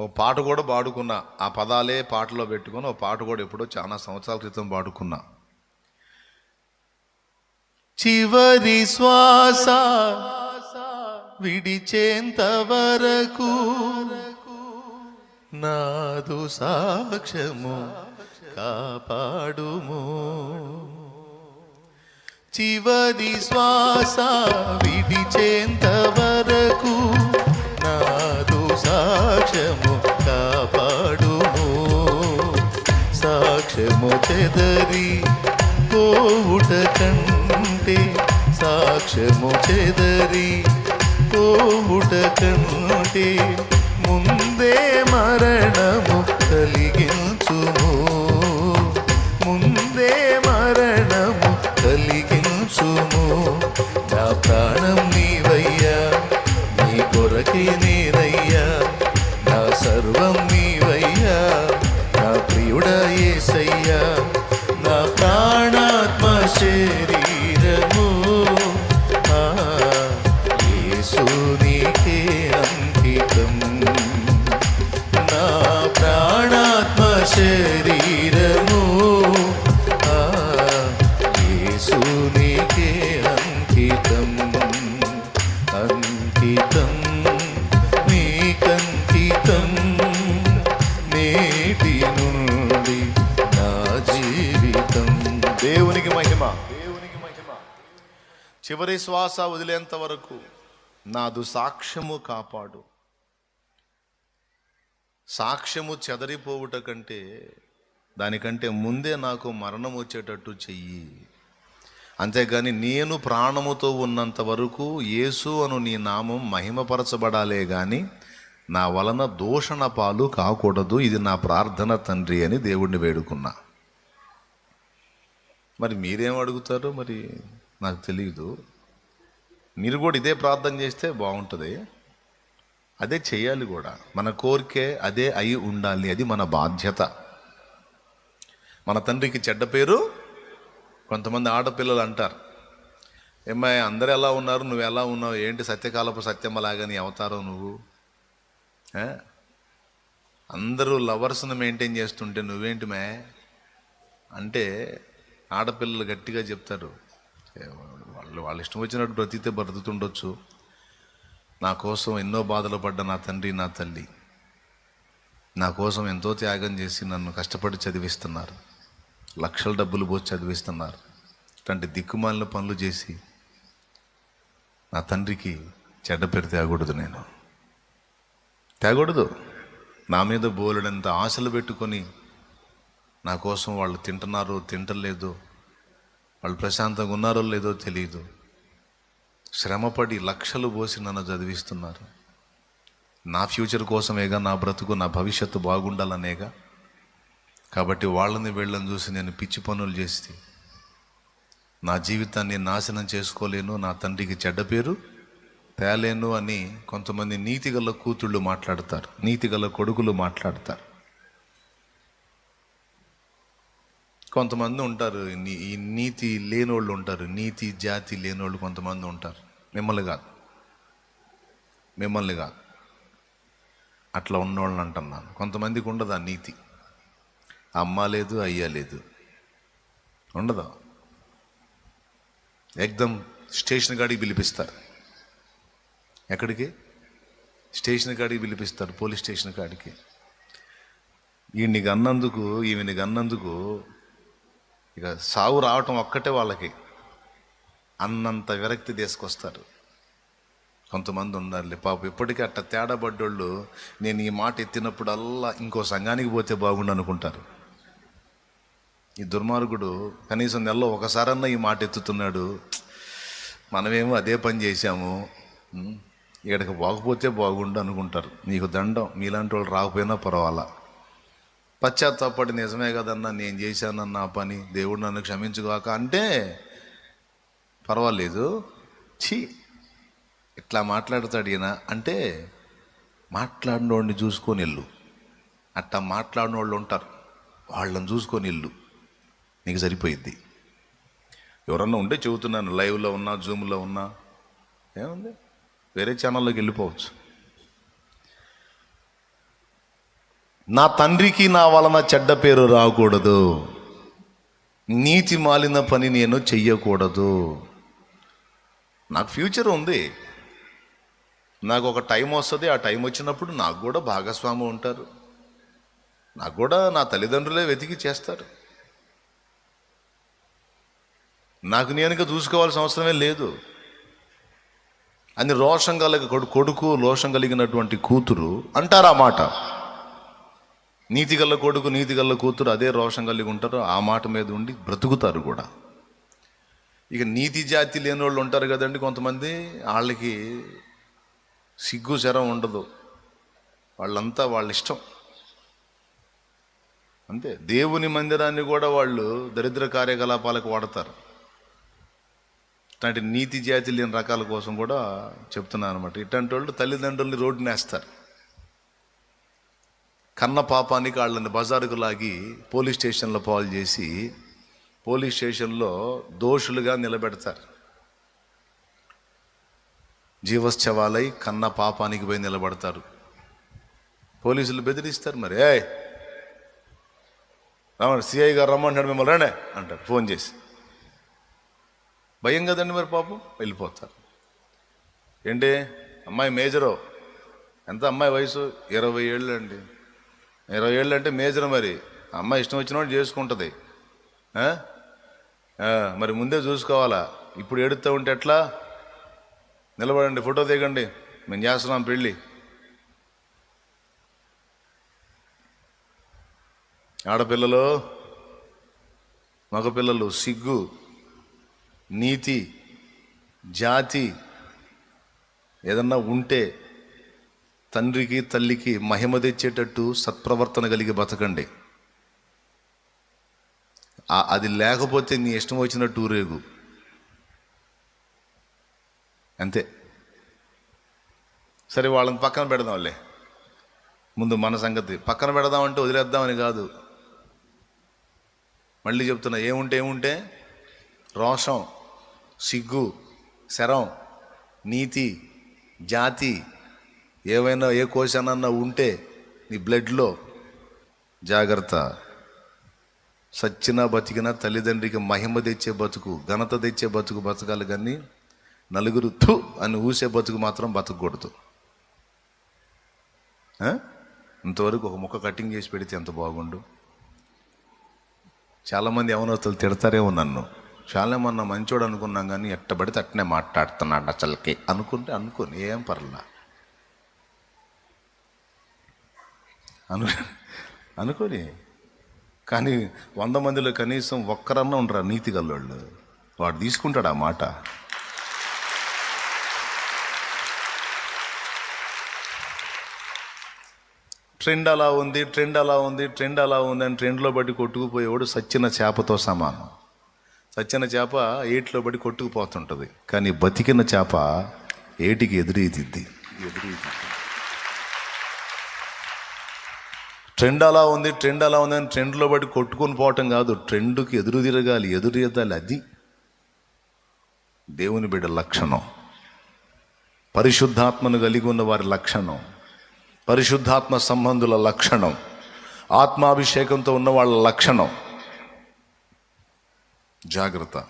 ఓ పాట కూడా పాడుకున్నా. ఆ పదాలే పాటలో పెట్టుకొని ఓ పాట కూడా ఎప్పుడో చాలా సంవత్సరాల క్రితం పాడుకున్నా. చివరి శ్వాస విడిచేంత వరకు నాదు సాక్ష్యము కాపాడుము. చివరి శ్వాస విడిచేంత వరకు సాక్ష్యము కాపాడుము. సాక్ష్యము చెదరి పోవుట కంటే సాక్ష్యము చెదరి పోవుట కంటే ముందే మరణము కలిగింది చివరి శ్వాస వదిలేంత వరకు నాదు సాక్ష్యము కాపాడు. సాక్ష్యము చెదరిపోవుట కంటే దానికంటే ముందే నాకు మరణం వచ్చేటట్టు చెయ్యి. అంతేగాని నేను ప్రాణముతో ఉన్నంత వరకు యేసు అను నీ నామం మహిమపరచబడాలే గాని నా వలన దూషణ పాలు కాకూడదు ఇది నా ప్రార్థన తండ్రి అని దేవుణ్ణి వేడుకున్నా. మరి మీరేం అడుగుతారో మరి? నాకు తెలియదు మీరు కూడా ఇదే ప్రార్థన చేస్తే బాగుంటుంది. అదే చేయాలి కూడా. మన కోరికే అదే అయి ఉండాలి. అది మన బాధ్యత. మన తండ్రికి చెడ్డ పేరు కొంతమంది ఆడపిల్లలు అంటారు. ఏమ్మాయి అందరు ఎలా ఉన్నారు? నువ్వు ఎలా ఉన్నావు? ఏంటి సత్యకాలపు సత్యమ్మలాగా నీ అవతారం నువ్వు? అందరూ లవర్స్ని మెయింటైన్ చేస్తుంటే నువ్వేంటి మే? అంటే ఆడపిల్లలు గట్టిగా చెప్తారు. వాళ్ళు వాళ్ళ ఇష్టం వచ్చినట్టు బ్రతికితే బ్రతుకుతుండొచ్చు. నా కోసం ఎన్నో బాధలు పడ్డ నా తండ్రి నా తల్లి. నా కోసం ఎంతో త్యాగం చేసి నన్ను కష్టపడి చదివిస్తున్నారు. లక్షల డబ్బులు పోసి చదివిస్తున్నారు. ఇట్లాంటి దిక్కుమాలిన పనులు చేసి నా తండ్రికి చెడ్డ పేరు తేగూడదు నేను. తేగూడదు నా మీద బోలెడంత ఆశలు పెట్టుకొని నా కోసం వాళ్ళు తింటున్నారో తింటలేదో వాళ్ళు ప్రశాంతంగా ఉన్నారో లేదో తెలియదు శ్రమపడి లక్షలు పోసి నన్ను చదివిస్తున్నారు. నా ఫ్యూచర్ కోసమేగా నా బ్రతుకు నా భవిష్యత్తు బాగుండాలనేగా. కాబట్టి వాళ్ళని వెళ్ళని చూసి నేను పిచ్చి పనులు చేస్తే నా జీవితాన్ని నాశనం చేసుకోలేను నా తండ్రికి చెడ్డ పేరు తేలేను అని కొంతమంది నీతిగల కూతుళ్ళు మాట్లాడతారు నీతిగల కొడుకులు మాట్లాడతారు. కొంతమంది ఉంటారు. నీ- ఈ నీతి లేనోళ్ళు ఉంటారు. నీతి జాతి లేనోళ్ళు కొంతమంది ఉంటారు. మిమ్మల్ని కాదు. మిమ్మల్ని కాదు. అట్లా ఉన్నోళ్ళని అంటున్నాను. కొంతమందికి ఉండదు ఆ నీతి. అమ్మ లేదు అయ్యా లేదు. ఉండదు? ఎగ్దం స్టేషన్ కాడికి పిలిపిస్తారు. ఎక్కడికి? స్టేషన్ కాడికి పిలిపిస్తారు పోలీస్ స్టేషన్ కాడికి. ఈయన్ని గన్నందుకు ఈమెని గన్నందుకు ఇక సావు రావటం ఒక్కటే వాళ్ళకి. అన్నంత విరక్తి తీసుకొస్తారు. కొంతమంది ఉన్నారులే పాపం ఇప్పటికీ అట్ట తేడా పడ్డోళ్ళు నేను ఈ మాట ఎత్తినప్పుడల్లా ఇంకో సంఘానికి పోతే బాగుండు అనుకుంటారు. ఈ దుర్మార్గుడు కనీసం నెలలో ఒకసారన్నా ఈ మాట ఎత్తుతున్నాడు. మనమేమో అదే పని చేశాము. ఇక్కడికి పోకపోతే బాగుండు అనుకుంటారు. నీకు దండం మీలాంటి వాళ్ళు రాకపోయినా పర్వాలా? పశ్చాత్తాపడి నిజమే కదన్నా నేను చేశానన్న ఆ పని దేవుడు నన్ను క్షమించుగాక అంటే పర్వాలేదు. ఛీ ఇట్లా మాట్లాడతాడు ఈయన? అంటే మాట్లాడినోడిని చూసుకొని ఇల్లు అట్టా మాట్లాడిన వాళ్ళు ఉంటారు. వాళ్ళని చూసుకొని ఇల్లు నీకు సరిపోయిద్ది. ఎవరన్నా ఉంటే చెబుతున్నాను లైవ్లో ఉన్నా జూమ్లో ఉన్నా. ఏముంది? వేరే ఛానల్లోకి వెళ్ళిపోవచ్చు. నా తండ్రికి నా వలన చెడ్డ పేరు రాకూడదు. నీతి మాలిన పని నేను చెయ్యకూడదు. నాకు ఫ్యూచర్ ఉంది. నాకు ఒక టైం వస్తుంది ఆ టైం వచ్చినప్పుడు నాకు కూడా భాగస్వామి ఉంటారు. నాకు కూడా నా తల్లిదండ్రులే వెతికి చేస్తారు. నాకు నేనుగా చూసుకోవాల్సిన అవసరమే లేదు. అని రోషం కలిగి కొడుకు రోషం కలిగినటువంటి కూతురు అంటారు మాట. నీతిగల్ల కొడుకు నీతిగల్ల కూతురు అదే రోషం కలిగి ఉంటారు. ఆ మాట మీద ఉండి బ్రతుకుతారు కూడా. ఇక నీతి జాతి లేని వాళ్ళు ఉంటారు కదండి కొంతమంది. వాళ్ళకి సిగ్గు శరం ఉండదు. వాళ్ళంతా వాళ్ళ ఇష్టం. అంతే. దేవుని మందిరాన్ని కూడా వాళ్ళు దరిద్ర కార్యకలాపాలకు వాడతారు. ఇట్లాంటి నీతి జాతి లేని రకాల కోసం కూడా చెప్తున్నాను అనమాట ఇట్లాంటి వాళ్ళు తల్లిదండ్రుల్ని రోడ్డు నేస్తారు. కన్న పాపానికి వాళ్ళని బజారుకు లాగి పోలీస్ స్టేషన్లో పాలు చేసి పోలీస్ స్టేషన్లో దోషులుగా నిలబెడతారు. జీవశ్చవాలై కన్న పాపానికి పోయి నిలబడతారు. పోలీసులు బెదిరిస్తారు మరి ఏ రమ్మండి సిఐ గారు రమ్మంటాడు మిమ్మల్ని రండి అంటారు ఫోన్ చేసి. భయం కదండి మరి పాపం? వెళ్ళిపోతారు. ఏంటి అమ్మాయి మేజరు? ఎంత అమ్మాయి వయసు? ఇరవై ఏళ్ళు అండి ఇరవై ఏళ్ళు అంటే మేజర్ మరి. అమ్మ ఇష్టం వచ్చినోడు చేసుకుంటుంది. మరి ముందే చూసుకోవాలా? ఇప్పుడు ఎడుతూ ఉంటే ఎట్లా? నిలబడండి ఫోటో దిగండి. మేము చేస్తున్నాం పెళ్ళి. ఆడపిల్లలు మగపిల్లలు సిగ్గు నీతి జాతి ఏదన్నా ఉంటే తండ్రికి తల్లికి మహిమ తెచ్చేటట్టు సత్ప్రవర్తన కలిగి బతకండి. అది లేకపోతే నీ ఇష్టం వచ్చినట్టు ఊరేగు. అంతే. సరే వాళ్ళని పక్కన పెడదాంలే. ముందు మన సంగతి. పక్కన పెడదామంటే వదిలేద్దామని కాదు. మళ్ళీ చెప్తున్నా ఏముంటే ఏముంటే? రోషం సిగ్గు శరం నీతి జాతి ఏవైనా ఏ కోశానన్నా ఉంటే నీ బ్లడ్లో జాగ్రత్త. సచ్చినా బతికినా తల్లిదండ్రికి మహిమ తెచ్చే బతుకు ఘనత తెచ్చే బతుకు బతకాలి కానీ నలుగురు థు అని ఊసే బతుకు మాత్రం బతకూడదు. ఇంతవరకు ఒక ముక్క కటింగ్ చేసి పెడితే ఎంత బాగుండు? చాలామంది యవనస్తులు తిడతారేమో నన్ను. చాలా మొన్న మంచోడు అనుకున్నాం కానీ ఎట్ట పడితే అట్టనే మాట్లాడుతున్నాడు అసలుకి. అనుకుంటే అనుకోని ఏం పర్లా. అను అనుకోని. కానీ వంద మందిలో కనీసం ఒక్కరన్నా ఉండరా నీతి గల్లోళ్ళు? వాడు తీసుకుంటాడు ఆ మాట. ట్రెండ్ అలా ఉంది ట్రెండ్ అలా ఉంది ట్రెండ్ అలా ఉంది అని ట్రెండ్లో బట్టి కొట్టుకుపోయేవాడు సచ్చిన చేపతో సమానం. సచ్చిన చేప ఏటిలో బట్టి కొట్టుకుపోతుంటుంది. కానీ బతికిన చేప ఏటికి ఎదురీదిద్ది? ఎదురీదిద్ది. ట్రెండ్ అలా ఉంది ట్రెండ్ అలా ఉంది అని ట్రెండ్లో బట్టి కొట్టుకొని పోవటం కాదు. ట్రెండ్కి ఎదురు తిరగాలి ఎదురు ఎదాలి అది దేవుని బిడ్డ లక్షణం. పరిశుద్ధాత్మను కలిగి ఉన్న వారి లక్షణం. పరిశుద్ధాత్మ సంబంధుల లక్షణం. ఆత్మాభిషేకంతో ఉన్న వాళ్ళ లక్షణం. జాగ్రత్త.